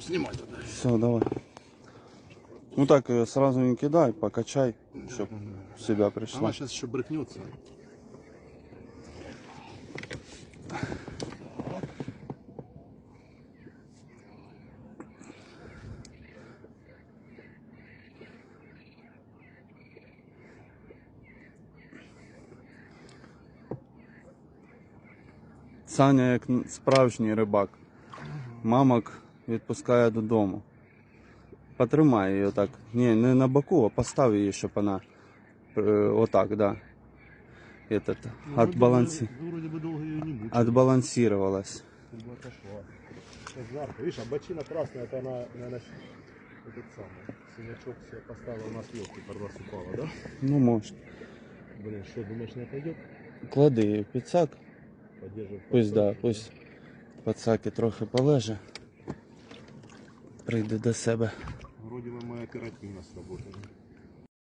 Снимай тогда. Все, давай. Ну так, э, сразу не кидай, покачай, чтоб в себя пришла. Она сейчас еще брыкнется. Саня як н- справжній рибак. Мамок відпускає додому. Потримай її так. Ні, не на боку, а постав її, щоб вона е, отак, да. Этот, отбаланси... Ну, вроде бы долго ее не будет. отбалансировалась. Чтобы отошла. Сейчас жарко. Видишь, а бочина красная, это она, наверное, этот самый, синячок себе поставил на съемку, пару раз упала, да? Ну, може. Блин, что, думаешь, не отойдет? Клади її в підсак. Поддерживай. Пусть да, пусть пацаки трохи полеже. Прийде до себе. Вроде бы мы оперативно сработали.